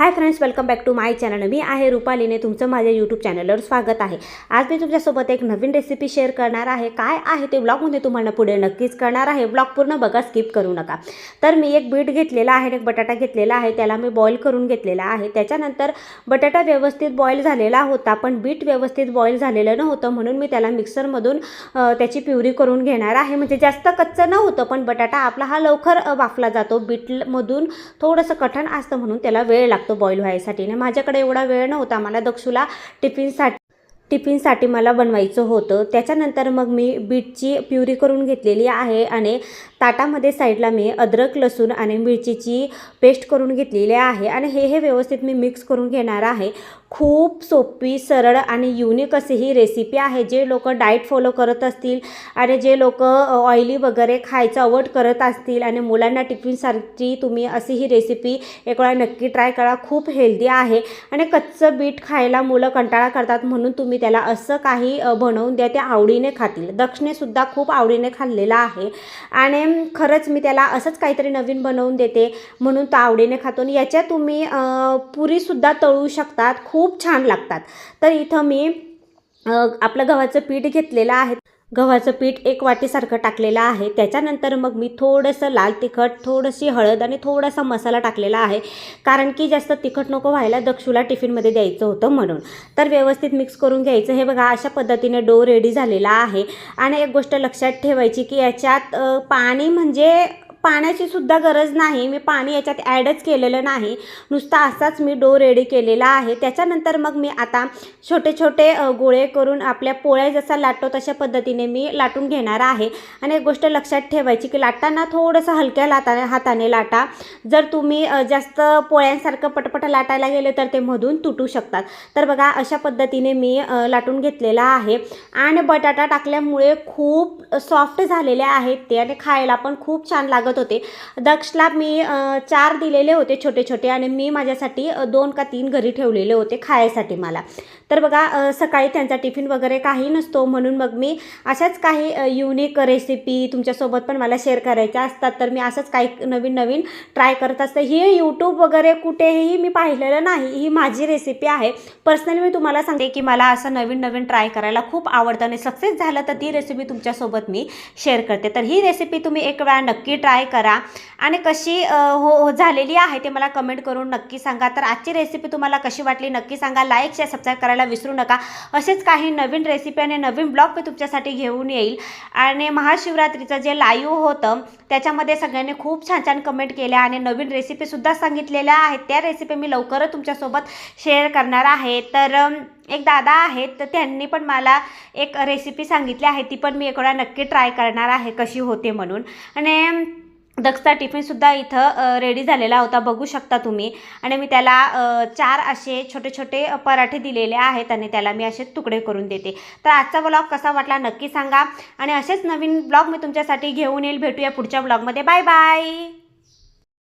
Hi friends welcome back to my channel मी आहे रुपालीने तुमचं माझ्या यूट्यूब चॅनलवर स्वागत आहे. आज मी तुमच्यासोबत एक नवीन रेसिपी शेअर करणार आहे. काय आहे ते ब्लॉगमध्ये तुम्हाला पुढे नक्कीच करणार आहे. ब्लॉग पूर्ण बघा स्किप करू नका. तर मी एक बीट घेतलेला आहे एक बटाटा घेतलेला आहे त्याला मी बॉईल करून घेतलेला आहे. त्याच्यानंतर बटाटा व्यवस्थित बॉईल झालेला होता पण बीट व्यवस्थित बॉईल झालेलं नव्हतं म्हणून मी त्याला मिक्सरमधून त्याची प्युरी करून घेणार आहे. म्हणजे जास्त कच्चं नव्हतं पण बटाटा आपला हा लवकर वाफला जातो. बीटमधून थोडंसं कठण असतं म्हणून त्याला वेळ लागतो. बॉईल व्हायसाठी. आणि माझ्याकडे एवढा वेळ नव्हता. मला दक्षूला टिफिनसाठी टिफिनसाठी मला बनवायचं होतं. त्याच्यानंतर मग मी बीटची प्युरी करून घेतलेली आहे. आणि ताटामध्ये साईडला मी अद्रक लसूण आणि मिरचीची पेस्ट करून घेतलेली आहे आणि हे हे व्यवस्थित मी मिक्स करून घेणार आहे. खूप सोपी सरळ आणि युनिक अशी ही रेसिपी आहे. जे लोक डाएट फॉलो करत असतील आणि जे लोक ऑइली वगैरे खायचं अवॉइड करत असतील आणि मुलांना टिफिनसाठी तुम्ही अशी ही रेसिपी एक वेळा नक्की ट्राय करा. खूप हेल्दी आहे. आणि कच्चं बीट खायला मुलं कंटाळा करतात म्हणून तुम्ही त्याला असं काही बनवून द्या. ते आवडीने खातील. दक्षिणेसुद्धा खूप आवडीने खाल्लेला आहे. आणि खरंच मी त्याला असंच काहीतरी नवीन बनवून देते म्हणून तो आवडीने खातो. आणि याच्या तुम्ही पुरीसुद्धा तळू शकतात. खूप छान लागतात. तर इथं मी आपलं गव्हाचं पीठ घेतलेलं आहे. गव्हाचं पीठ एक वाटीसारखं टाकलेलं आहे. त्याच्यानंतर मग मी थोडंसं लाल तिखट थोडीशी हळद आणि थोडासा मसाला टाकलेला आहे. कारण की जास्त तिखट नको व्हायला दक्षूला टिफिनमध्ये द्यायचं होतं म्हणून. तर व्यवस्थित मिक्स करून घ्यायचं. हे बघा अशा पद्धतीने डो रेडी झालेला आहे. आणि एक गोष्ट लक्षात ठेवायची की याच्यात पाणी म्हणजे पाण्याची सुद्धा गरज नाही. मी पाणी याच्यात ॲडच केलेलं नाही. नुसता असाच मी डो रेडी केलेला आहे. त्याच्यानंतर मग मी आता छोटे छोटे गोळे करून आपल्या पोळ्या जसा लाटतो तशा पद्धतीने मी लाटून घेणार आहे. आणि एक गोष्ट लक्षात ठेवायची की लाटताना थोडंसं हलक्या लाटाने हाताने लाटा. जर तुम्ही जास्त पोळ्यांसारखं पटपट लाटायला गेले तर ते मधून तुटू शकतात. तर बघा अशा पद्धतीने मी लाटून घेतलेला आहे. आणि बटाटा टाकल्यामुळे खूप सॉफ्ट झालेले आहेत ते आणि खायला पण खूप छान लागत होते. दक्षला मी चार दिलेले होते छोटे छोटे आणि मी माझ्यासाठी दोन का तीन घरी ठेवलेले होते खायसाठी मला. तर बघा सकाळी त्यांचा टिफिन वगैरे काही नसतो म्हणून मग मी अशाच काही युनिक रेसिपी तुमच्यासोबत पण मला शेअर करायच्या असतात. तर मी असंच काही नवीन नवीन ट्राय करत असते. ही यूट्यूब वगैरे कुठेही मी पाहिलेलं नाही. ही माझी रेसिपी आहे. पर्सनली मी तुम्हाला सांगते की मला असं नवीन नवीन ट्राय करायला खूप आवडतं आणि सक्सेस झालं तर ती रेसिपी तुमच्यासोबत मी शेअर करते. तर ही रेसिपी तुम्ही एक वेळा नक्की ट्राय करा. आणि कशी हो हो झालेली आहे ते मला कमेंट करून नक्की सांगा. तर आजची रेसिपी तुम्हाला कशी वाटली नक्की सांगा. लाईक शेअर सबस्क्राईब करायला विसरू नका. असेच काही नवीन रेसिपी आणि नवीन ब्लॉग मी तुमच्यासाठी घेऊन येईल. आणि महाशिवरात्रीचं जे लाईव्ह होतं त्याच्यामध्ये सगळ्यांनी खूप छान छान कमेंट केल्या आणि नवीन रेसिपीसुद्धा सांगितलेल्या आहेत. त्या रेसिपी मी लवकरच तुमच्यासोबत शेअर करणार आहे. तर एक दादा आहेत तर त्यांनी पण मला एक रेसिपी सांगितली आहे. ती पण मी एक वेळा नक्की ट्राय करणार आहे कशी होते म्हणून. आणि दक्षचा टिफिनसुद्धा इथं रेडी झालेला होता. बघू शकता तुम्ही. आणि मी त्याला चार असे छोटे छोटे पराठे दिलेले आहेत आणि त्याला मी असे तुकडे करून देते. तर आजचा ब्लॉग कसा वाटला नक्की सांगा. आणि असेच नवीन ब्लॉग मी तुमच्यासाठी घेऊन येईल. भेटूया पुढच्या ब्लॉगमध्ये बाय बाय